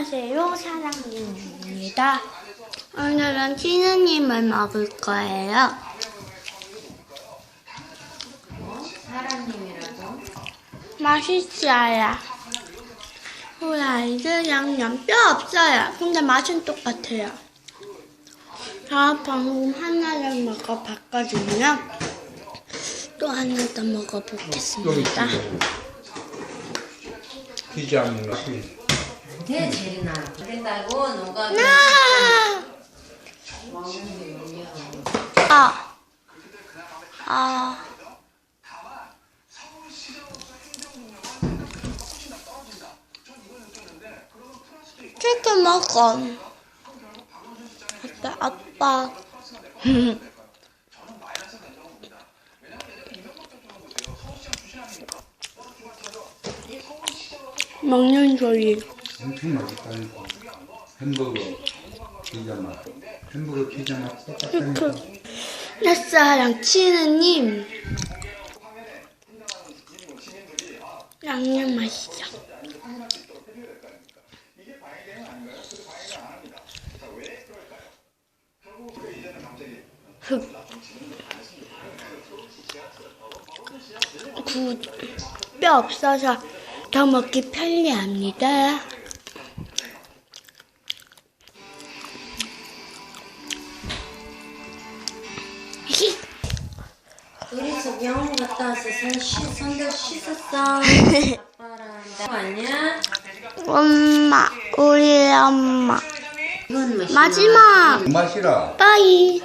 안녕하세요, 사랑님입니다. 오늘은 치느님을 먹을 거예요. 사랑님이라고? 맛있어요. 후라이드 양념 뼈 없어요. 근데 맛은 똑같아요. 저 방금 하나를 먹어봤거든요. 또 하나 더 먹어보겠습니다. 피자 먹 나? 대 제리나 된다고 농가 아! 먹는 게 아. 아. 치킨 먹어. 아빠, 아빠. 먹는 소리. 엄청 맛있다니까. 햄버거, 피자 맛. 햄버거, 피자 맛 똑같다니까. 햇사랑 치느님. 양념 맛있어. 흑. 구, 뼈 없어서 더 먹기 편리합니다. 히. 우리 병원 갔다 와서 손 씻, 손도 씻었어 아빠랑 나 아니야? 엄마, 우리 엄마. 이건 맛있나? 마지막 맛이라. 빠이.